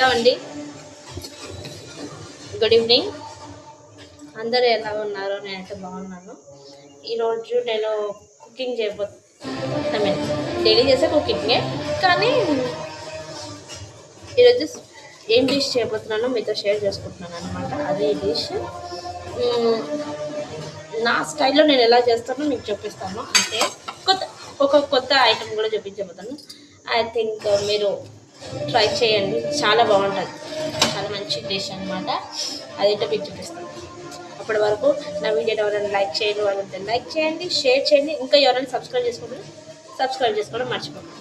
Hello అండి good evening అందరూ ఎలా ఉన్నారు? నేనైతే బాగున్నాను. ఈరోజు నేను కుకింగ్ చేయబో ఐ మీన్ డైలీ చేసే కుకింగే కానీ ఈరోజు ఏం డిష్ చేయబోతున్నానో మీతో షేర్ చేసుకుంటున్నాను అనమాట అదే డిష్ నా స్టైల్లో నేను ఎలా చేస్తానో మీకు చూపిస్తాను. అంటే కొత్త ఒక కొత్త ఐటెం కూడా చూపించబోతాను ఐ థింక్ మీరు ట్రై చేయండి. చాలా బాగుంటుంది. చాలా మంచి డిష్ అనమాట అదేంటో మీకు చూపిస్తాను. అప్పటి వరకు నా వీడియోని ఎవరైనా లైక్ చేయండి వాళ్ళంటే లైక్ చేయండి షేర్ చేయండి. ఇంకా ఎవరైనా సబ్స్క్రైబ్ చేసుకోండి సబ్స్క్రైబ్ చేసుకోవడం మర్చిపోకండి.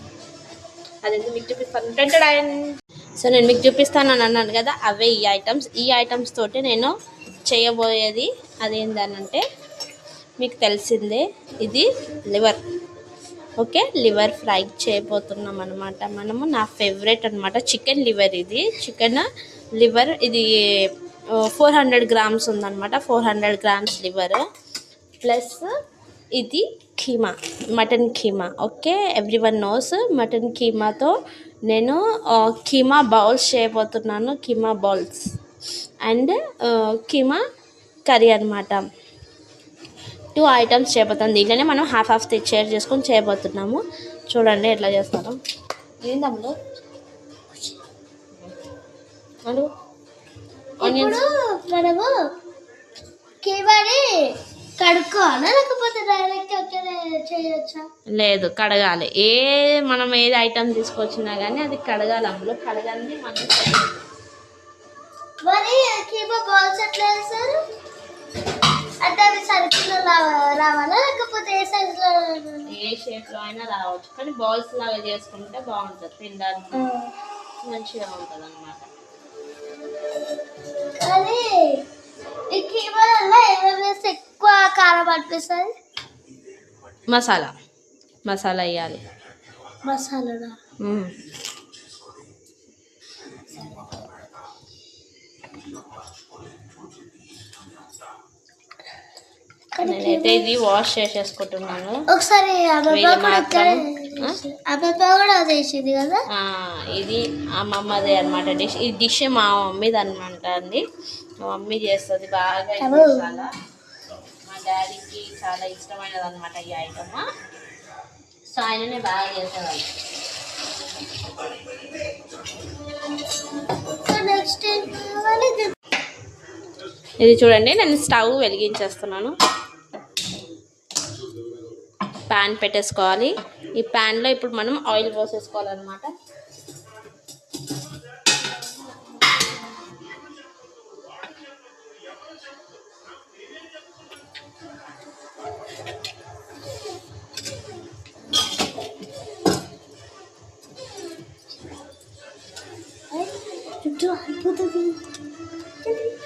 అదెందుకు మీకు చూపిస్తాను. టెంటెడ్ సో నేను మీకు చూపిస్తాను అని అన్నాను కదా అవే ఈ ఐటమ్స్ ఈ ఐటమ్స్ తోటి నేను చేయబోయేది అదేంటనంటే మీకు తెలిసిందే ఇది లివర్ ఓకే లివర్ ఫ్రై చేయబోతున్నాం అనమాట మనము నా ఫేవరెట్ అనమాట చికెన్ లివర్ ఇది. చికెన్ లివర్ ఇది ఫోర్ హండ్రెడ్ గ్రామ్స్ ఉందన్నమాట. Four hundred grams liver. Plus ఇది keema mutton keema. Okay every one knows mutton కీమాతో నేను కీమా బౌల్స్ చేయబోతున్నాను keema bowls. And keema curry అనమాట టూ ఐటమ్స్ చేయబోతాం దీంట్లోనే మనం హాఫ్ హాఫ్ షేర్ చేసుకొని చేయబోతున్నాము. చూడండి ఎట్లా చేస్తాను ఏందమ్ములు ఆనియన్స్ మనము కీమాని కడుక్కోవాలా లేకపోతే డైరెక్ట్ అక్కడే చేయొచ్చా? లేదు కడగాలి. ఏ మనం ఏది ఐటమ్ తీసుకొచ్చినా కానీ అది కడగాలి అందులో. కడగాలి మనం మరి కీమా బాల్స్ ఎట్లా వేస్తారు అంటే అవి సర్కిల్ రావాలా? లేకపోతే ఏ సైజ్లో ఏ షేప్లో అయినా రావచ్చు. కానీ బాల్స్ లాగా చేసుకుంటే బాగుంటుంది. తినడానికి మంచిగా ఉంటుంది అనమాట కానీ ఈ కీమా వల్ల ఏమేమి వేస్తే ఎక్కువ కారం అనిపిస్తుంది? మసాలా. మసాలా వేయాలి. మసాలా నేనైతే ఇది వాష్ చేసేసుకుంటున్నాను. ఒకసారి వేసింది కదా? ఆ, ఇది అమ్మమ్మదే అనమాట డిష్ ఈ డిష్ మా మమ్మీది అనమాట అండి మా మమ్మీ చేస్తుంది బాగా మా డాడీకి చాలా ఇష్టమైనది అనమాట ఈ ఐటమ్ సో ఆయననే బాగా చేసేవాళ్ళు. నెక్స్ట్ ఇది చూడండి నేను స్టవ్ వెలిగించేస్తున్నాను. ప్యాన్ పెట్టేసుకోవాలి. ఈ ప్యాన్లో ఇప్పుడు మనం ఆయిల్ పోసేసుకోవాలన్నమాట.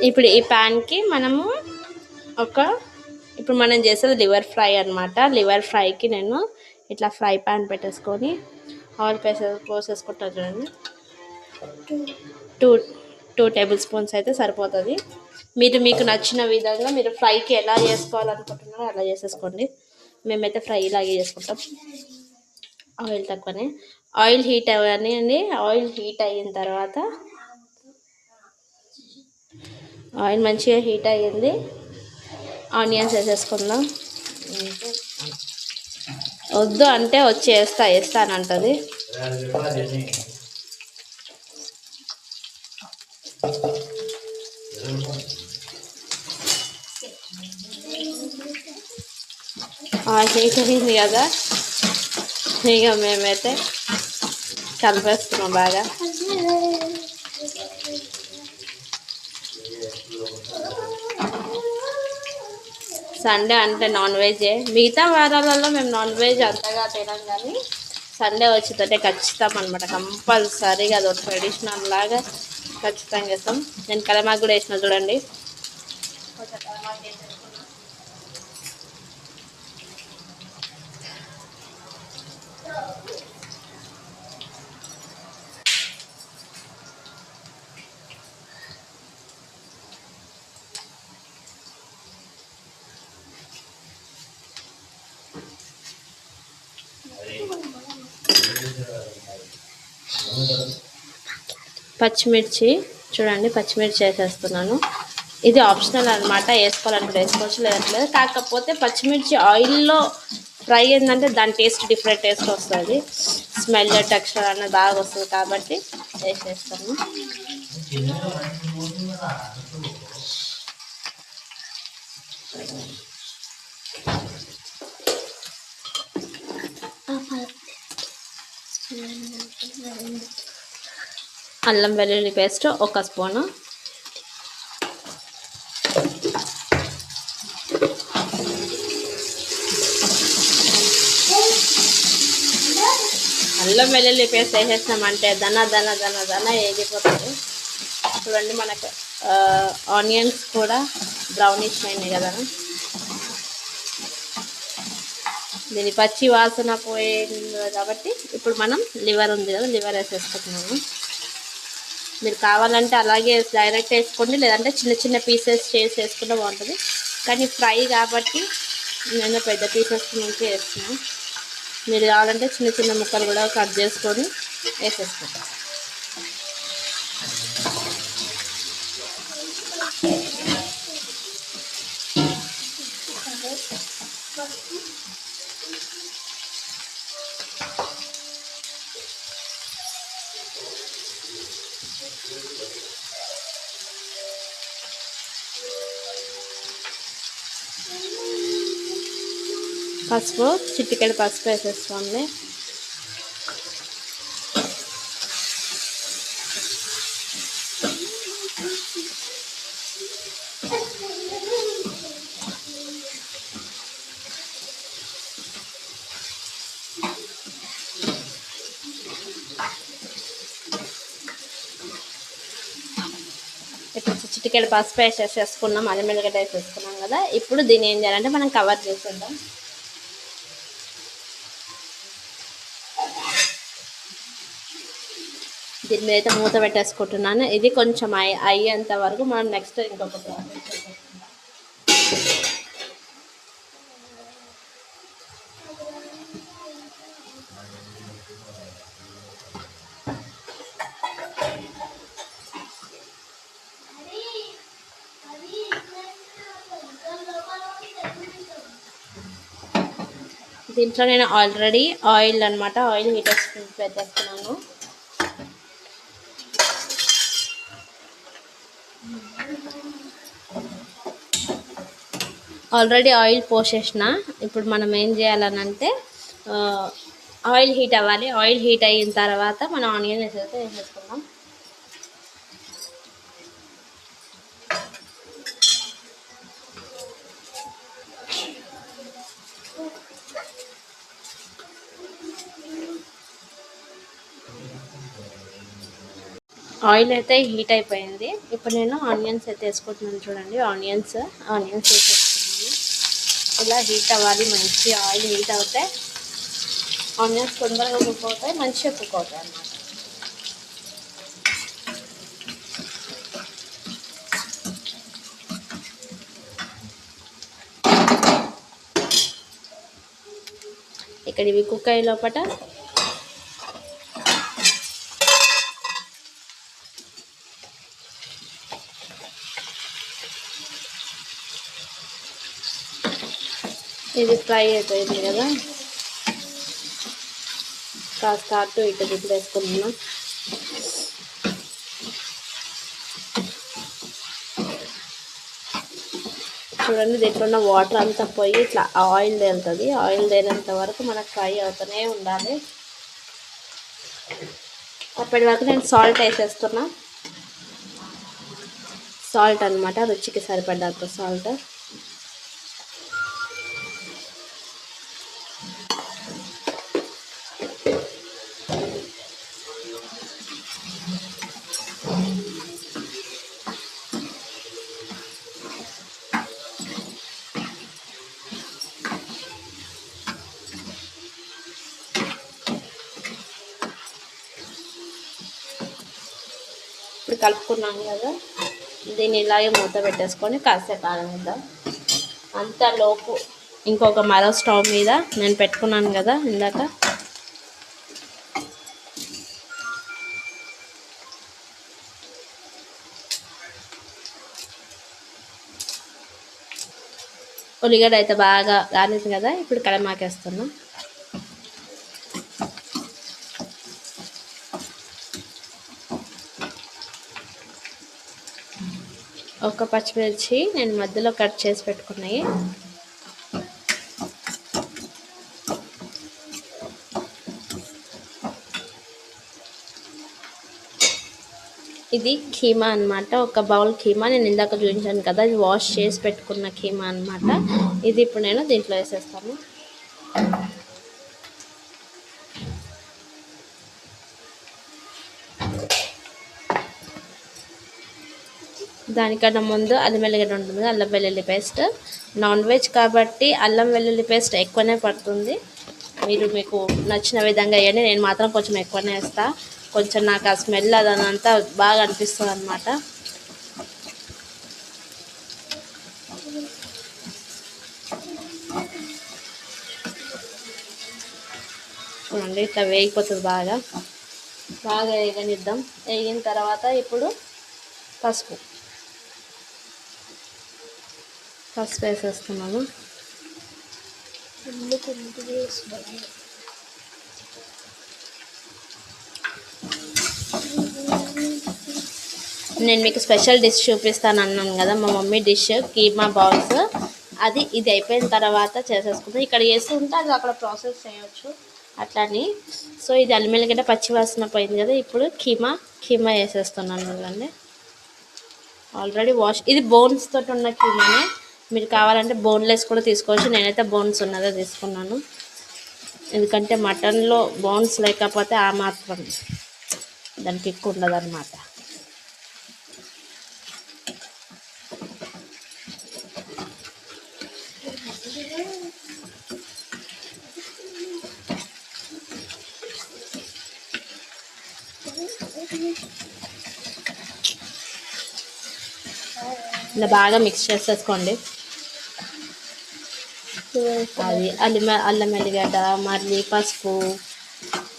ఇప్పుడు ఈ ప్యాన్కి మనము ఒక ఇప్పుడు మనం చేసేది లివర్ ఫ్రై అన్నమాట. లివర్ ఫ్రైకి నేను ఇట్లా ఫ్రై ప్యాన్ పెట్టేసుకొని ఆయిల్ పేసే పోసేసుకుంటాను చూడండి. టూ టూ టేబుల్ స్పూన్స్ అయితే సరిపోతుంది. మీరు మీకు నచ్చిన విధంగా మీరు ఫ్రైకి ఎలా చేసుకోవాలనుకుంటున్నారో అలా చేసేసుకోండి. మేమైతే ఫ్రై ఇలాగే చేసుకుంటాం. ఆయిల్ తక్కువనే. ఆయిల్ హీట్ అవ్వని అండి. ఆయిల్ హీట్ అయిన తర్వాత ఆయిల్ మంచిగా హీట్ అయ్యింది. ఆనియన్స్ వేసేసుకుందాం. వద్దు అంటే వచ్చి వేస్తా వేస్తానంటది హీట్ అయింది కదా. ఇక మేమైతే కలిపేస్తున్నాం బాగా. సండే అంటే నాన్ వెజే. మిగతా వారాలలో మేము నాన్ వెజ్ అంతగా తినాం కానీ సండే వచ్చితే ఖచ్చితం అనమాట కంపల్సరీగా అది ఒక ట్రెడిషనల్ లాగా ఖచ్చితంగా చేస్తాం. నేను కలమాకు కూడా వేసిన చూడండి. పచ్చిమిర్చి చూడండి పచ్చిమిర్చి వేసేస్తున్నాను. ఇది ఆప్షనల్ అనమాట వేసుకోవాలంటే వేసుకోవచ్చు లేదంటే కాకపోతే పచ్చిమిర్చి ఆయిల్లో ఫ్రై ఏంటంటే దాని టేస్ట్ డిఫరెంట్ టేస్ట్ వస్తుంది. స్మెల్ టెక్స్చర్ అనేది బాగా వస్తుంది కాబట్టి వేసేస్తాను. అల్లం వెల్లుల్లి పేస్ట్ ఒక స్పూను. అల్లం వెల్లుల్లి పేస్ట్ వేసేసినామంటే దన దన దన దన వేగిపోతుంది చూడండి మనకు ఆనియన్స్ కూడా బ్రౌనిష్ అయినాయి కదా. దీని పచ్చి వాసన పోయింది కాబట్టి ఇప్పుడు మనం లివర్ ఉంది కదా లివర్ వేసేసుకుంటున్నాము. మీరు కావాలంటే అలాగే డైరెక్ట్ వేసుకోండి లేదంటే చిన్న చిన్న పీసెస్ చేసి వేసుకుంటే బాగుంటుంది. కానీ ఫ్రై కాబట్టి నేను పెద్ద పీసెస్ నుంచి వేస్తున్నాను. మీరు కావాలంటే చిన్న చిన్న ముక్కలు కూడా కట్ చేసుకొని వేసేసుకుంటాను పసుపు చిట్టికెళ్ళి పసుపు వేసేసుకోండి. ఇప్పుడు చిటికెడ పసుపు వేసేసేసుకున్నాం అల్లం వెల్లిగడ్డ వేసేసుకున్నాం కదా. ఇప్పుడు దీన్ని ఏం చేయాలంటే మనం కవర్ చేసేద్దాం. దీని మీద అయితే మూత పెట్టేసుకుంటున్నాను. ఇది కొంచెం అయ్యి అయ్యేంత వరకు మనం నెక్స్ట్ ఇంకొక ప్రాసెస్ దీంట్లో నేను ఆల్రెడీ ఆయిల్ అన్నమాట ఆయిల్ హీట్ పెట్టేస్తున్నాను ఆల్రెడీ ఆయిల్ పోసేసిన. ఇప్పుడు మనం ఏం చేయాలనంటే ఆయిల్ హీట్ అవ్వాలి. ఆయిల్ హీట్ అయిన తర్వాత మనం ఆనియన్ వేసేస్తే వేసేసుకుందాం ఆయిల్ అయితే హీట్ అయిపోయింది. ఇప్పుడు నేను ఆనియన్స్ అయితే వేసుకుంటున్నాను చూడండి. ఆనియన్స్ ఆనియన్స్ వేసేసి ఇలా హీట్ అవ్వాలి మంచి ఆయిల్ హీట్ అవుతే ఆనియన్స్ తొందరగా కుక్ అవుతాయి మంచిగా కుక్ అవుతాయి అన్నమాట. ఇక్కడ ఇవి కుక్ అయ్యే లోపల ఇది ఫ్రై అయిపోయింది కదా. కాస్త అటు ఇటు గుడ్లు వేసుకుంటున్నాం. చూడండి దీంట్లో ఉన్న వాటర్ అంతా పోయి ఇట్లా ఆయిల్ తేలుతుంది. ఆయిల్ తేలేంత వరకు మనకు ఫ్రై అవుతూనే ఉండాలి. అప్పటి వరకు నేను సాల్ట్ వేసేస్తున్నా. సాల్ట్ అన్నమాట రుచికి సరిపడ్డాక సాల్ట్. కలుపుకున్నాం కదా దీన్ని ఇలాగే మూత పెట్టేసుకొని కాసేపు అంత లోపు ఇంకొక మరో స్టవ్ మీద నేను పెట్టుకున్నాను కదా ఇందాక. ఉల్లిగడ్డ అయితే బాగా రాలేదు కదా ఇప్పుడు కడమాకేస్తున్నాం. ఒక పచ్చిమిర్చి నేను మధ్యలో కట్ చేసి పెట్టుకున్నాయి. ఇది కీమా అన్నమాట. ఒక బౌల్ కీమా. నేను ఇందాక చూపించాను కదా ఇది వాష్ చేసి పెట్టుకున్న కీమా అన్నమాట. ఇది ఇప్పుడు నేను దీంట్లో వేసేస్తాను. దానికన్నా ముందు అల్లం వెల్లిగడ్డ ఉంటుంది అల్లం వెల్లుల్లి పేస్ట్. నాన్ వెజ్ కాబట్టి అల్లం వెల్లుల్లి పేస్ట్ ఎక్కువనే పడుతుంది. మీరు మీకు నచ్చిన విధంగా వేయండి. నేను మాత్రం కొంచెం ఎక్కువనే వేస్తాను కొంచెం నాకు ఆ స్మెల్ అదంతా బాగా అనిపిస్తుంది అనమాట చూడండి ఇట్లా వేగిపోతుంది బాగా. బాగా వేగనిద్దాం. వేగిన తర్వాత ఇప్పుడు పసుపు. పసుపు వేసేస్తున్నాము నేను మీకు స్పెషల్ డిష్ చూపిస్తాను అన్నాను కదా మా మమ్మీ డిష్ కీమా బాల్స్. అది ఇది అయిపోయిన తర్వాత చేసేసుకుంటాం ఇక్కడ చేస్తుంటే అది అక్కడ ప్రాసెస్ చేయొచ్చు. అట్లని సో ఇది అల్లిమెల్లిగడ్డ పచ్చి వాసన పోయింది కదా ఇప్పుడు కీమా కీమా వేసేస్తున్నాను చూడండి. ఆల్రెడీ వాష్ ఇది బోన్స్ తోటి ఉన్న కీమానే. మీరు కావాలంటే బోన్లెస్ కూడా తీసుకోవచ్చు. నేనైతే బోన్స్ ఉన్నదే తీసుకున్నాను. ఎందుకంటే మటన్లో బోన్స్ లేకపోతే ఆ మాత్రం దానికి ఎక్కువ ఉండదు అనమాట ఇలా బాగా మిక్స్ చేసేసుకోండి. అది అల్లం అల్లం ఎల్లిగడ్డ మళ్ళీ పసుపు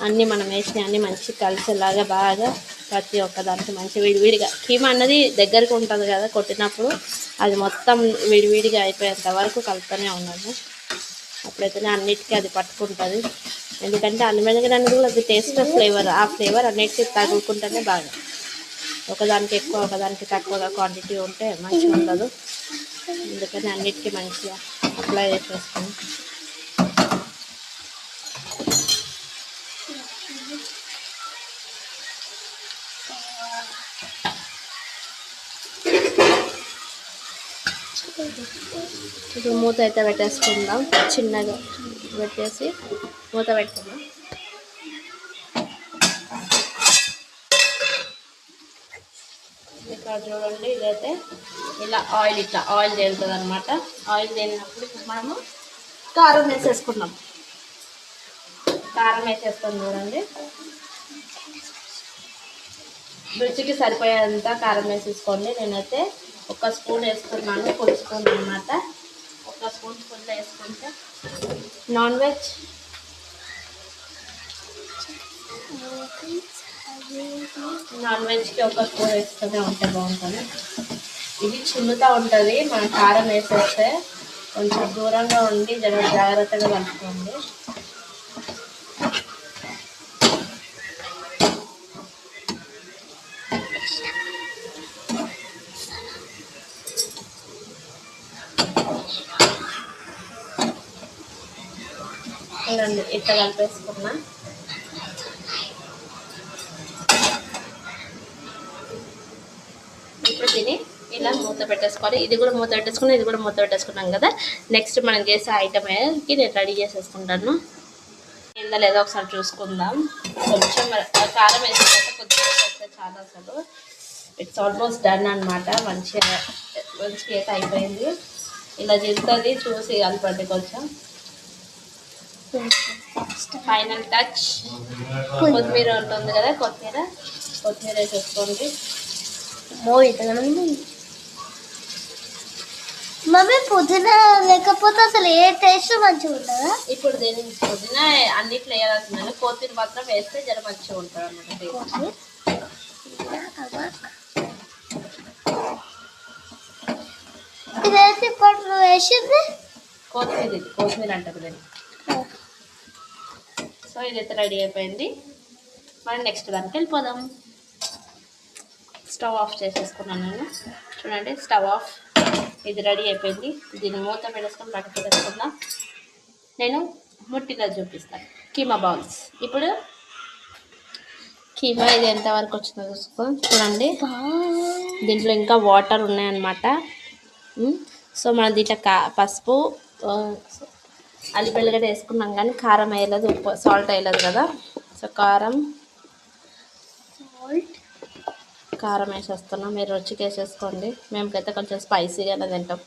అన్నీ మనం వేసిన అన్నీ మంచి కలిసేలాగా బాగా ప్రతి ఒక్క దానికి మంచి విడివిడిగా. కీమ అన్నది దగ్గరకు ఉంటుంది కదా కొట్టినప్పుడు అది మొత్తం విడివిడిగా అయిపోయేంత వరకు కలుపుతూనే ఉన్నాము. అప్పుడైతేనే అన్నిటికీ అది పట్టుకుంటుంది. ఎందుకంటే అల్లం ఎల్లిగడ్డ అనేది కూడా అది టేస్ట్ ఫ్లేవర్ ఆ ఫ్లేవర్ అన్నిటికీ తగులుకుంటేనే బాగా. ఒకదానికి ఎక్కువ ఒకదానికి తక్కువగా క్వాంటిటీ ఉంటే మంచిగా ఉండదు అందుకని అన్నిటికీ మంచిగా అప్లై చేసేస్తాను ఇప్పుడు మూత అయితే పెట్టేసుకుందాం. చిన్నగా పెట్టేసి మూత పెట్టుకుందాం. ఇక్కడ చూడండి. ఇదైతే ఇలా ఆయిల్ ఇట్లా ఆయిల్ తేలుతుంది అనమాట ఆయిల్ తేలినప్పుడు ఇప్పుడు మనము కారం వేసేసుకున్నాం కారం వేసేస్తాం చూడండి. రుచికి సరిపోయేంత కారం వేసేసుకోండి. నేనైతే ఒక స్పూన్ వేసుకున్నాను ఫుల్ స్పూన్ అనమాట ఒక స్పూన్ ఫుల్ వేసుకుంటే నాన్ వెజ్ నాన్ వెజ్కి ఒక కూర వేస్తూనే ఉంటే బాగుంటుంది. ఇది చిల్లుతూ ఉంటుంది మనం కారం వేసేస్తే కొంచెం దూరంగా ఉండి జర జాగ్రత్తగా కలుపుకోండి. ఇట్లా కలిపేసుకున్నా ఇప్పుడు తిని ఇలా మూత పెట్టేసుకోవాలి. ఇది కూడా మూత పెట్టేసుకున్నాం ఇది కూడా మూత పెట్టేసుకున్నాం కదా. నెక్స్ట్ మనం చేసే ఐటమ్కి నేను రెడీ చేసేసుకుంటాను. ఏందా లేదో ఒకసారి చూసుకుందాం. కొంచెం కారం వేసుకుంటే కొద్దిగా వస్తే చాలా అసలు. ఇట్స్ ఆల్మోస్ట్ డన్ అనమాట మంచిగా మంచిగా అయితే అయిపోయింది. ఇలా చేస్తుంది చూసి కలపండి కొంచెం. ఫైనల్ టచ్ కొత్తిమీర ఉంటుంది కదా కొత్తిమీర. కొత్తిమీర వేసేసుకోండి. మమ్మీ పుదీనా లేకపోతే అసలు ఏ టేస్ట్ మంచిగా ఉంటుందా? ఇప్పుడు దీని పొద్దున అన్నిట్లో వేయాల్సిందని కొత్తిమీర మాత్రం వేస్తే జర మంచిగా ఉంటుంది అన్నమాట ఇదైతే ఇప్పుడు నువ్వు వేసింది? కొత్తిమీర ఇది కొత్తిమీర అంటారు దీన్ని. సో ఇదైతే రెడీ అయిపోయింది. మనం నెక్స్ట్ దానికి వెళ్ళిపోదాం. స్టవ్ ఆఫ్ చేసేసుకున్నాను నేను. చూడండి స్టవ్ ఆఫ్. ఇది రెడీ అయిపోయింది. దీన్ని మూత పెట్టేసుకొని పక్కన పెట్టేసుకుందాం. నేను ముట్టిలో చూపిస్తాను. కీమా బౌల్స్. ఇప్పుడు కీమా ఇది ఎంతవరకు వచ్చిందో చూసుకో. చూడండి. దీంట్లో ఇంకా వాటర్ ఉన్నాయన్నమాట. సో మనం దీంట్లో కా పసుపు ఆ, అల్లిపెల్లిగడ్డ వేసుకున్నాం కానీ కారం వేయలేదు ఉప్పు సాల్ట్ వేయలేదు కదా. సో కారం సాల్ట్ కారం వేసేస్తున్నాం. మీరు రుచికి వేసేసుకోండి. మేమకైతే కొంచెం స్పైసీగానే తింటాం.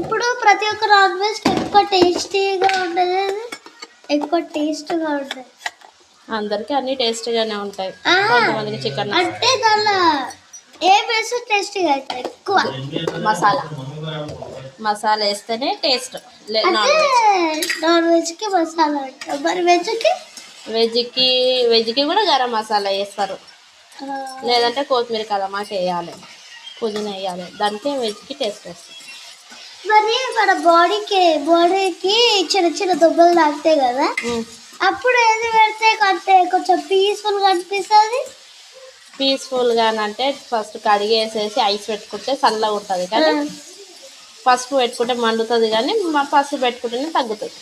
ఇప్పుడు ప్రతి ఒక్క నాన్ వెజ్ ఎక్కువ టేస్టీగా ఉంటుంది ఎక్కువ టేస్ట్గా ఉంటుంది అందరికీ అన్ని టేస్టీగానే ఉంటాయి. కొంతమందికి చికెన్ అంటే దానిలో ఏ వేస్తే టేస్టీగా అవుతుంది ఎక్కువ. మసాలా. మసాలా వేస్తేనే టేస్ట్. Non veg. నాన్ వెజ్కి మసాలా మరి వెజ్కి? వెజ్కి వెజ్కి కూడా గరం మసాలా వేస్తారు. లేదంటే కొత్తిమీర కలమాకి వేయాలి పుదీనా వేయాలి. దానికి వెజ్కి టేస్ట్ వస్తుంది. మరి మన బాడీకి బాడీకి చిన్న చిన్న దుబ్బలు తాకుతాయి కదా. అప్పుడు ఏది పెడితే కంటే కొంచెం పీస్ఫుల్గా అనిపిస్తుంది? పీస్ఫుల్గా అంటే ఫస్ట్ కడిగేసేసి ఐస్ పెట్టుకుంటే చల్లగా ఉంటుంది కానీ పసుపు పెట్టుకుంటే మండుతుంది కానీ మా పసుపు పెట్టుకుంటేనే తగ్గుతుంది.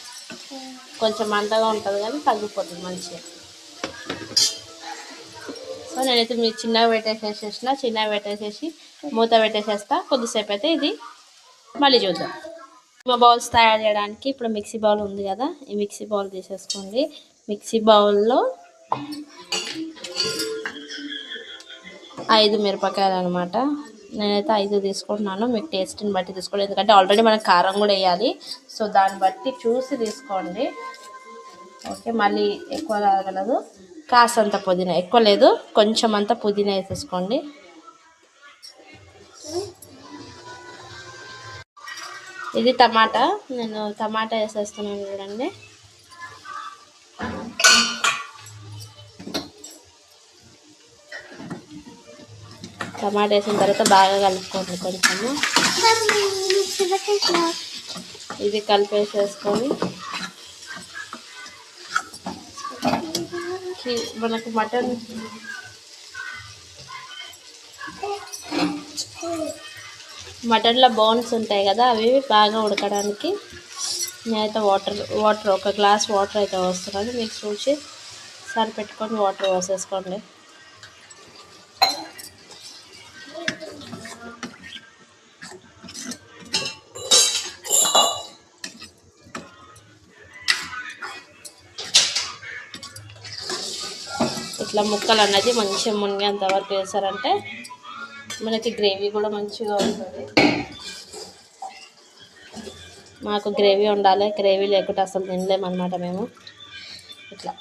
కొంచెం మంటగా ఉంటుంది కానీ తగ్గిపోతుంది మంచిగా. సో నేనైతే మీరు చిన్నగా పెట్టేసేసేసిన చిన్నగా పెట్టేసేసి మూత పెట్టేసేస్తా. కొద్దిసేపు అయితే ఇది మళ్ళీ చూద్దాం. మా బౌల్స్ తయారు చేయడానికి ఇప్పుడు మిక్సీ బౌల్ ఉంది కదా ఈ మిక్సీ బౌల్ తీసేసుకోండి. మిక్సీ బౌల్లో ఐదు మిరపకాయలు అనమాట నేనైతే ఐదు తీసుకుంటున్నాను. మీకు టేస్ట్ని బట్టి తీసుకోండి. ఎందుకంటే ఆల్రెడీ మనకు కారం కూడా వేయాలి. సో దాన్ని బట్టి చూసి తీసుకోండి. ఓకే మళ్ళీ ఎక్కువ కాగలదు కాసంత పుదీనా. ఎక్కువ లేదు. కొంచెం అంత పుదీనా వేసేసుకోండి. ఇది టమాటా. నేను టమాటా వేసేస్తున్నాను చూడండి. టమాటా వేసిన తర్వాత బాగా కలుపుకోండి కొంచెము. ఇది కలిపేసేసుకొని మనకు మటన్ మటన్లో బోన్స్ ఉంటాయి కదా అవి బాగా ఉడకడానికి నేనైతే వాటర్ వాటర్ ఒక గ్లాస్ వాటర్ అయితే వస్తున్నాను మీకు చూసి సరిపెట్టుకొని వాటర్ పోసేసుకోండి. ఇట్లా ముక్కలు అన్నది మంచిగా మునిగేంత వరకు వేసారంటే మనకి గ్రేవీ కూడా మంచిగా ఉంటుంది. మాకు గ్రేవీ ఉండాలి గ్రేవీ లేకుంటే అసలు తినలేమన్నమాట మేము. ఇట్లా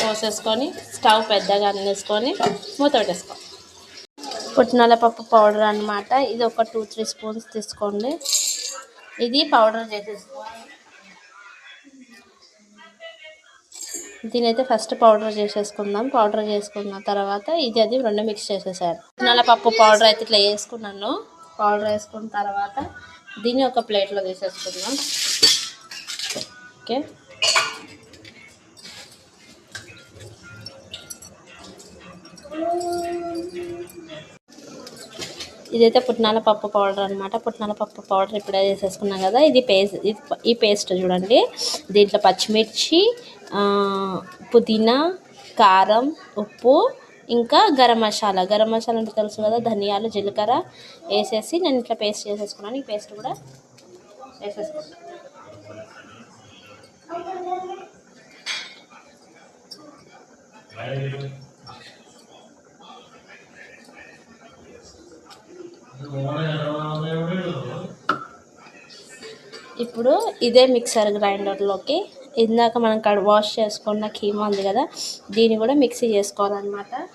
పోసేసుకొని స్టవ్ పెద్దగా అన్నేసుకొని మూత పెట్టేసుకో పుట్టినల పప్పు పౌడర్ అన్నమాట. ఇది ఒక టూ త్రీ స్పూన్స్ తీసుకోండి. ఇది పౌడర్ చేసేసుకోవాలి. దీనైతే ఫస్ట్ పౌడర్ చేసేసుకుందాం. పౌడర్ చేసుకున్న తర్వాత ఇది అది రెండు మిక్స్ చేసేసారు పుట్నాల పప్పు పౌడర్ అయితే ఇట్లా వేసుకున్నాను. పౌడర్ వేసుకున్న తర్వాత దీన్ని ఒక ప్లేట్లో తీసేసుకుందాం. ఓకే. ఇదైతే పుట్నాల పప్పు పౌడర్ అనమాట పుట్నాల పప్పు పౌడర్ ఇప్పుడే చేసేసుకున్నాం కదా. ఇది పేస్ట్ ఇది ఈ పేస్ట్ చూడండి. దీంట్లో పచ్చిమిర్చి పుదీనా కారం ఉప్పు ఇంకా గరం మసాలా. గరం మసాలా అంటే తెలుసు కదా ధనియాలు జీలకర్ర వేసేసి నేను ఇట్లా పేస్ట్ చేసేసుకున్నాను. ఈ పేస్ట్ కూడా వేసేసుకున్నాను ఇప్పుడు ఇదే మిక్సర్ గ్రైండర్లోకి ఇందాక మనం కడ్ వాష్ చేసుకున్న కీమా ఉంది కదా దీన్ని కూడా మిక్సీ చేసుకోవాలన్నమాట.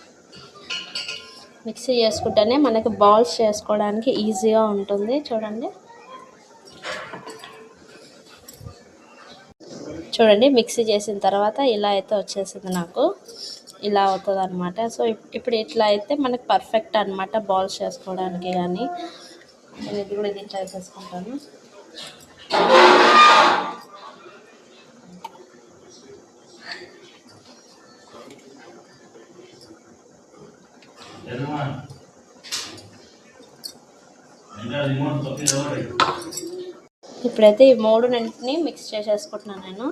మిక్సీ చేసుకుంటేనే మనకి బాల్స్ చేసుకోవడానికి ఈజీగా ఉంటుంది. చూడండి. చూడండి మిక్సీ చేసిన తర్వాత ఇలా అయితే వచ్చేసింది నాకు. ఇలా అవుతుంది అనమాట సో ఇప్- ఇప్పుడు ఇట్లా అయితే మనకి పర్ఫెక్ట్ అనమాట బాల్స్ చేసుకోవడానికి కానీ. నేను ఇది కూడా ఇది చేసేసుకుంటాను ఇప్పుడైతే ఈ మూడు రెంటిని మిక్స్ చేసేసుకుంటున్నాను నేను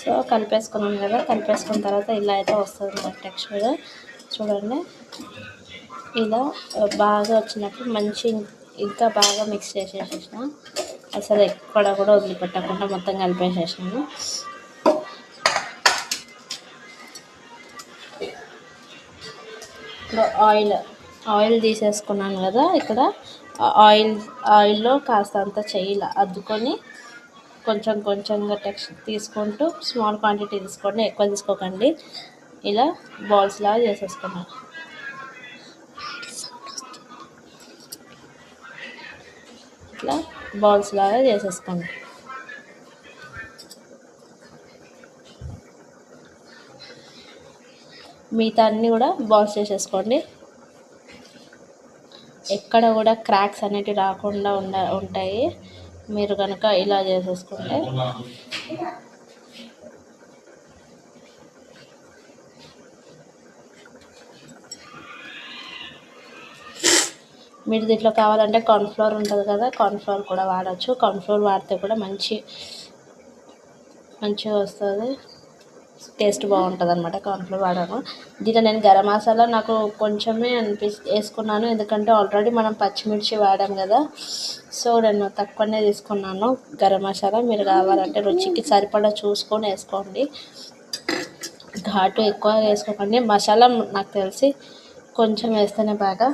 సో కలిపేసుకున్నాం కదా కలిపేసుకున్న తర్వాత ఇలా అయితే వస్తుంది మన టెక్స్చర్ చూడండి. ఇలా బాగా వచ్చినప్పుడు మంచి ఇంకా బాగా మిక్స్ చేసేసేసిన. అసలు ఎక్కడ కూడా వదిలిపెట్టకుండా మొత్తం కలిపేసేసాను ఇప్పుడు ఆయిల్ ఆయిల్ తీసేసుకున్నాను కదా ఇక్కడ. ఆయిల్ ఆయిల్లో కాస్త అంత చెయ్యిలా అద్దుకొని కొంచెం కొంచెంగా టెక్స్ట్ తీసుకుంటూ స్మాల్ క్వాంటిటీ తీసుకోండి ఎక్కువ తీసుకోకండి. ఇలా బాల్స్ లాగా చేసేసుకున్నాను. ఇట్లా బాల్స్ లాగా చేసేసుకోండి మిగతా అన్నీ కూడా బాల్స్ చేసేసుకోండి. ఎక్కడ కూడా క్రాక్స్ అనేటివి రాకుండా ఉండ ఉంటాయి. మీరు కనుక ఇలా చేసేసుకుంటే. మీరు దీంట్లో కావాలంటే కార్న్ఫ్లోర్ ఉంటుంది కదా కార్న్ఫ్లోర్ కూడా వాడచ్చు. కార్న్ఫ్లోర్ వాడితే కూడా మంచి మంచిగా వస్తుంది. టేస్ట్ బాగుంటుంది అనమాట కార్న్ఫ్లోర్ వాడాను. దీంట్లో నేను గరం మసాలా నాకు కొంచెమే అనిపి వేసుకున్నాను. ఎందుకంటే ఆల్రెడీ మనం పచ్చిమిర్చి వాడాం కదా. సో నేను తక్కువనే తీసుకున్నాను గరం మసాలా. మీరు కావాలంటే రుచికి సరిపడా చూసుకొని వేసుకోండి. ఘాటు ఎక్కువ వేసుకోకండి. మసాలా నాకు తెలిసి కొంచెం వేస్తేనే బాగా.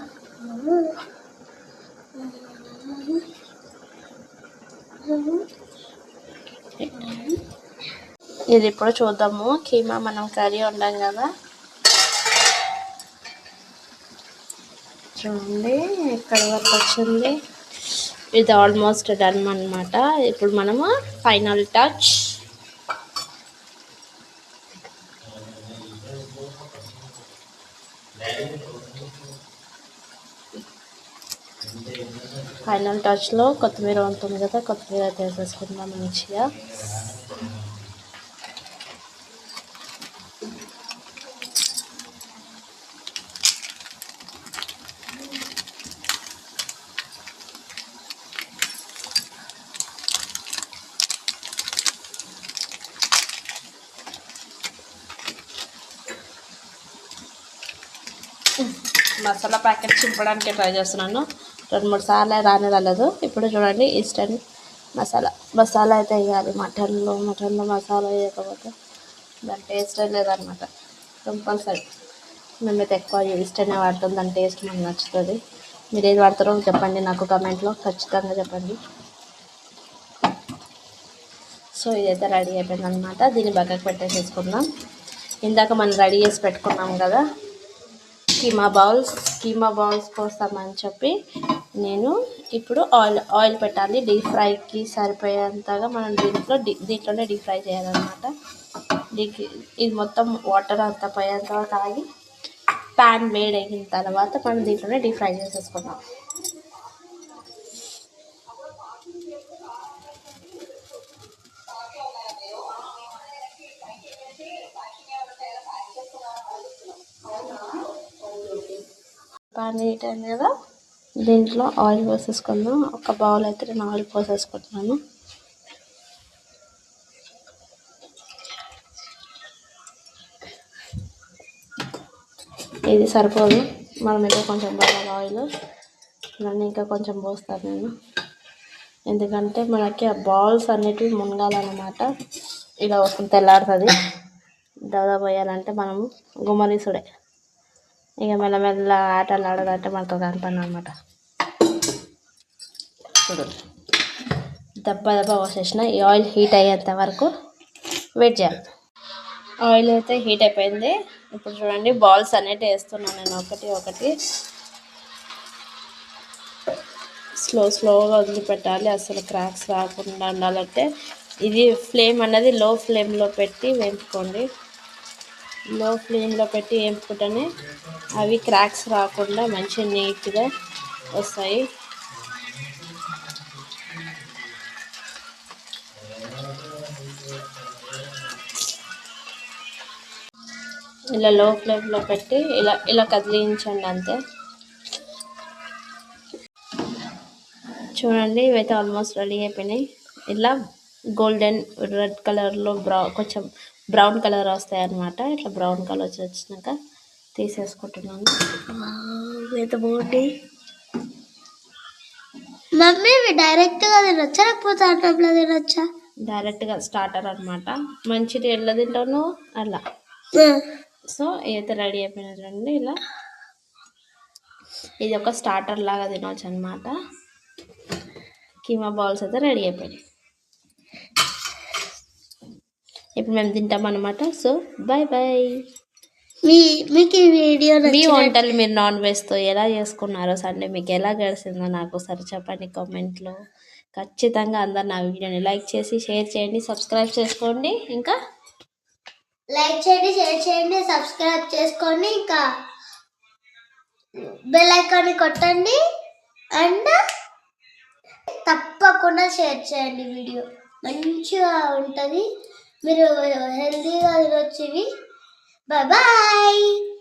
ఇది ఇప్పుడు చూద్దాము. కీమా మనం కర్రీ వండాం కదా. చూడండి ఇక్కడ వరకు వచ్చింది? ఇది ఆల్మోస్ట్ డన్ అనమాట ఇప్పుడు మనము ఫైనల్ టచ్ ఫైనల్ టచ్లో కొత్తిమీర ఉంటుంది కదా కొత్తిమీర అయితే వేసేసుకుందాం మంచిగా. మసాలా ప్యాకెట్ చింపడానికి ట్రై చేస్తున్నాను. రెండు మూడు సార్లు రానే రాలేదు ఇప్పుడు చూడండి ఈస్టర్న్ మసాలా. మసాలా అయితే వేయాలి. మటన్లో మటన్లో మసాలా వేయకపోతే దాని టేస్ట్ లేదనమాట. కంపల్సరీ మేమైతే ఎక్కువ ఈస్టర్నే వాడతాం. దాని టేస్ట్ మనకు నచ్చుతుంది. మీరు ఏది వాడతారో చెప్పండి నాకు కమెంట్లో. ఖచ్చితంగా చెప్పండి. సో ఇదైతే రెడీ అయిపోయింది అనమాట దీన్ని పక్కకు పెట్టేసేసుకుందాం. ఇందాక మనం రెడీ చేసి పెట్టుకున్నాం కదా కీమా బౌల్స్ కీమా బౌల్స్ కోస్తామని చెప్పి నేను ఇప్పుడు ఆయిల్ ఆయిల్ పెట్టాలి. డీప్ ఫ్రైకి సరిపోయేంతగా మనం దీంట్లో దీంట్లోనే డీప్ ఫ్రై చేయాలన్నమాట. దీనికి ఇది మొత్తం వాటర్ అంతా పోయేంత తాగి ప్యాన్ వేడెక్కిన తర్వాత మనం దీంట్లోనే డీప్ ఫ్రై చేసేసుకుందాం. పాన్ హీట్ అయింది కదా? దీంట్లో ఆయిల్ పోసేసుకుందాం. ఒక బౌల్ అయితే నేను ఆయిల్ పోసేసుకుంటున్నాను. ఇది సరిపోదు. మనం ఇంకా కొంచెం బాగా ఆయిల్. నన్ను ఇంకా కొంచెం పోస్తాను నేను. ఎందుకంటే మనకి ఆ బాల్స్ అనేటివి మునగాలన్నమాట. ఇలా వస్తుంది తెల్లారుతుంది. దాదాపు పోయాలంటే మనము గుమ్మరీసుడే. ఇక మెల్లమెల్ల ఆటలు ఆడాలంటే మనకు కాని పని అనమాట చూడండి దెబ్బ దెబ్బ పోసేసిన. ఈ ఆయిల్ హీట్ అయ్యేంత వరకు వెయిట్ చేయాలి. ఆయిల్ అయితే హీట్ అయిపోయింది. ఇప్పుడు చూడండి బాల్స్ అనేవి వేస్తున్నాను నేను. ఒకటి ఒకటి. స్లో స్లోగా వదిలిపెట్టాలి. అసలు క్రాక్స్ రాకుండా ఉండాలంటే. ఇది ఫ్లేమ్ అన్నది లో ఫ్లేమ్లో పెట్టి వేపుకోండి. లో ఫ్లేమ్లో పెట్టి వేపుకుంటేనే అవి క్రాక్స్ రాకుండా మంచి నీట్గా వస్తాయి. ఇలా లో ఫ్లేమ్లో పెట్టి ఇలా ఇలా కదిలించండి అంతే. చూడండి ఇవైతే ఆల్మోస్ట్ రెడీ అయిపోయినాయి. ఇలా గోల్డెన్ రెడ్ కలర్లో బ్రౌ కొంచెం బ్రౌన్ కలర్ వస్తాయి అన్నమాట ఇట్లా బ్రౌన్ కలర్ వచ్చినాక తీసేసుకుంటున్నాను. ఎంత బాగుంది మమ్మీ డైరెక్ట్గా తినొచ్చా లేకపోతే అన్నంలో తినొచ్చా? డైరెక్ట్గా స్టార్టర్ అన్నమాట. మంచిది ఎట్లా తింటాను అలా. సో ఇదైతే రెడీ అయిపోయినాయి చూడండి ఇలా. ఇది ఒక స్టార్టర్ లాగా తినవచ్చు అనమాట కీమా బాల్స్ అయితే రెడీ అయిపోయినాయి. ఇప్పుడు మేము తింటాం అనమాట సో బాయ్ బాయ్ మీ మీకు ఈ వీడియో మీ వంటలు మీరు నాన్ వెజ్తో ఎలా చేసుకున్నారో సండే మీకు ఎలా గడిచిందో నాకు ఒకసారి చెప్పండి కామెంట్లో. ఖచ్చితంగా అందరు నా వీడియోని లైక్ చేసి షేర్ చేయండి సబ్స్క్రైబ్ చేసుకోండి. ఇంకా? లైక్ చేయండి షేర్ చేయండి సబ్స్క్రైబ్ చేసుకోండి. ఇంకా బెల్ ఐకాన్ కొట్టండి. అండ్ తప్పకుండా షేర్ చేయండి వీడియో. మంచిగా ఉంటుంది. మీరు హెల్తీగా తినొచ్చు ఇవి బాయ్ బాయ్